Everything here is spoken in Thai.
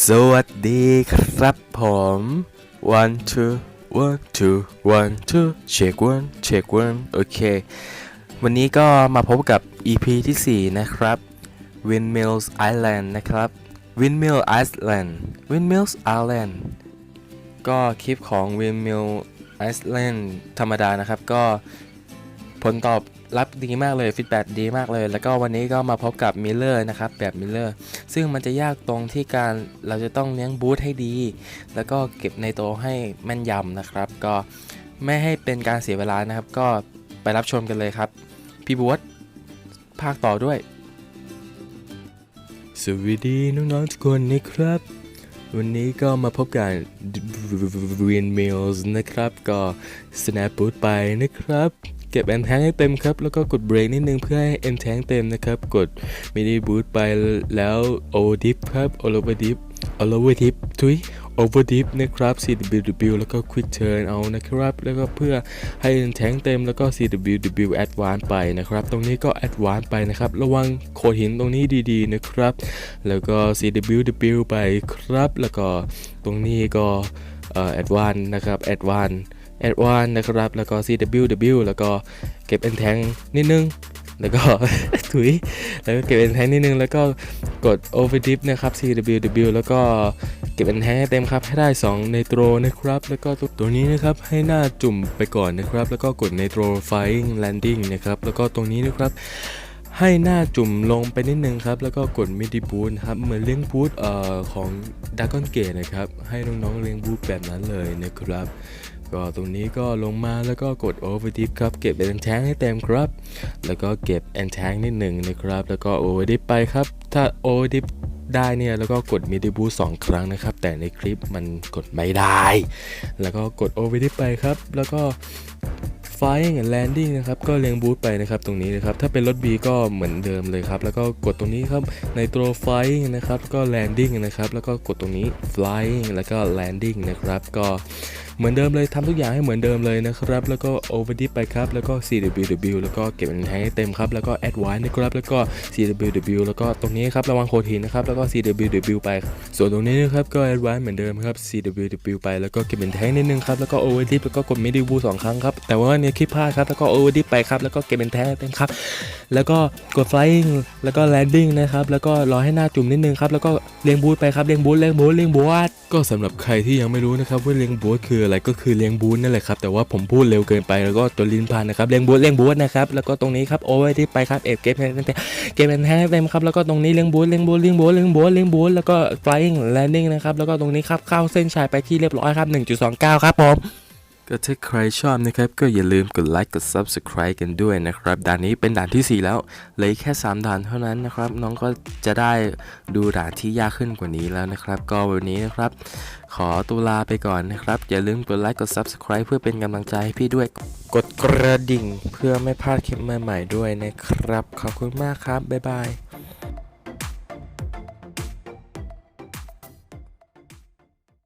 สวัสดีครับผม one two one two one two check one check one โอเค วันนี้ก็มาพบกับ EP ที่ 4 นะครับ Windmills Island นะครับ Windmill Island Windmills Island ก็คลิปของ Windmill Island ธรรมดานะครับ ก็ผลตอบ รับดีมากเลยฟีดแบ็ดีมากเลย แล้วก็วันนี้ก็มาพบกับมิลเลอร์นะครับแบบมิลเลอร์ซึ่งมันจะยากตรงที่การเราจะต้องเลี้ยงบูธให้ดี แล้วก็เก็บในโตวให้แม่นยำนะครับ ก็ไม่ให้เป็นการเสียเวลานะครับ ก็ไปรับชมกันเลยครับ พี่บูธภาคต่อด้วย สวัสดีน้องๆทุกคนนะครับ วันนี้ก็มาพบกับ Windmills นะครับ ก็ snap boot ไปนะครับ เก็บแอนแทงให้เต็มครับ แล้วก็กดเบรกนิดนึงเพื่อให้แอนแทงเต็มนะครับ กดมินิบูทไปแล้วโอดิฟครับโอโลเวอร์ดิฟโอโลเวอร์ดิฟทุยโอเวอร์ดิฟนะครับ CWW แล้วก็ Quick Turn เอานะครับ แล้วก็เพื่อให้แทงเต็มแล้วก็ CWW Advance ไปนะครับ ตรงนี้ก็ Advance ไปนะครับ ระวังโขดหินตรงนี้ดีๆนะครับ แล้วก็ CWW ไปครับ แล้วก็ตรงนี้ก็เอ่อ Advance นะครับ Advance Advance นะครับ แล้วก็ CWW แล้วก็เก็บ End Tank นิดนึง แล้วก็ถุย แล้วก็เก็บ End Tank นิดนึง แล้วก็กด Overdip นะครับ CWW แล้วก็เก็บ End Tank ให้เต็มครับให้ได้2ในโตรนะครับ แล้วก็ตัวตัวนี้นะครับให้หน้าจุ่มไปก่อนนะครับ แล้วก็กดในโตร Flying Landing นะครับ แล้วก็ตรงนี้นะครับให้หน้าจุ่มลงไปนิดนึงครับ แล้วก็กดมิดิบูทครับ เหมือนเลี้ยงบูทเอ่อของดากอนเกตนะครับ ให้น้องๆเลี้ยงบูทแบบนั้นเลยนะครับ ก็ตรงนี้ก็ลงมาแล้วก็กด overdip ครับเก็บแอนแทงให้เต็มครับ แล้วก็เก็บแอนแทงนิดหนึ่งนะครับ แล้วก็ overdip ไปครับ ถ้า overdip ได้เนี่ยแล้วก็กด midi boost สองครั้งนะครับ แต่ในคลิปมันกดไม่ได้ แล้วก็กด overdip ไปครับ แล้วก็ flying and landing นะครับ ก็เรียงบูทไปนะครับตรงนี้นะครับ ถ้าเป็นรถ B ก็เหมือนเดิมเลยครับ แล้วก็กดตรงนี้ครับในตัว flying นะครับ ก็ landing นะครับ แล้วก็กดตรงนี้ flying แล้วก็ landing นะครับ ก็เหมือนเดิมเลยทำทุกอย่างให้เหมือนเดิมเลยนะครับ แล้วก็ overdip ไปครับ แล้วก็ CWW แล้วก็เก็บมันให้เต็มครับ แล้วก็ advance นะครับ แล้วก็ CWW แล้วก็ตรงนี้ครับระวังโคทินนะครับ แล้วก็ CWW ไป ส่วนตรงนี้นะครับก็ advance เหมือนเดิมครับ CWW ไป แล้วก็เก็บเป็นแทงนิดนึงครับ แล้วก็ overdip แล้วก็กด midi b o สองครั้งครับ แต่ว่าเนี่ยคลิปพลาดครับ แล้วก็ overdip ไปครับ แล้วก็เก็บเป็นแทงเต็มครับ แล้วก็กด flying แล้วก็ landing นะครับ แล้วก็รอให้หน้าจุ่มนิดนึงครับ แล้วก็เลี้ยงบูทไปครับ เลี้ยงบูทเลี้ยงบูทเลี้ยงบูทก็สำหรับใครที่ยังไม่รู้นะครับว่าเลี้ยงบูทคืออะไรก็คือเลี้ยงบูทนั่นแหละครับแต่ว่าผมพูดเร็วเกินไปแล้วก็ตัวลิ้นพันนะครับเลี้ยงบูทเลี้ยงบูทนะครับแล้วก็ตรงนี้ครับโอเวอร์ที่ไปครับเอฟเก็บเป็นแทงเก็บเป็นแทเต็มครับแล้วก็ตรงนี้เลี้ยงบูทเลี้ยงบูทเลี้ยงบูทเลี้ยงบูทเลี้ยงบูทแล้วก็ flying landing นะครับแล้วก็ตรงนี้ครับเข้าเส้นชัยไปที่เรียบร้อยครับ1.29 ครับผม ก็ถ้าใครชอบนะครับ ก็อย่าลืมกดไลค์กด Subscribe กันด้วยนะครับด่านนี้เป็นด่านทีสี่ 4 แล้วเหลือแค่ 3 ด่านเท่านั้นนะครับ น้องก็จะได้ดูด่านที่ยากขึ้นกว่านี้แล้วนะครับ ก็วันนี้นะครับ ขอตัวลาไปก่อนนะครับ อย่าลืมกดไลค์กด Subscribe เพื่อเป็นกำลังใจให้พี่ด้วย กดกระดิ่งเพื่อไม่พลาดคลิปใหม่ๆด้วยนะครับ ขอบคุณมากครับบ๊ายบาย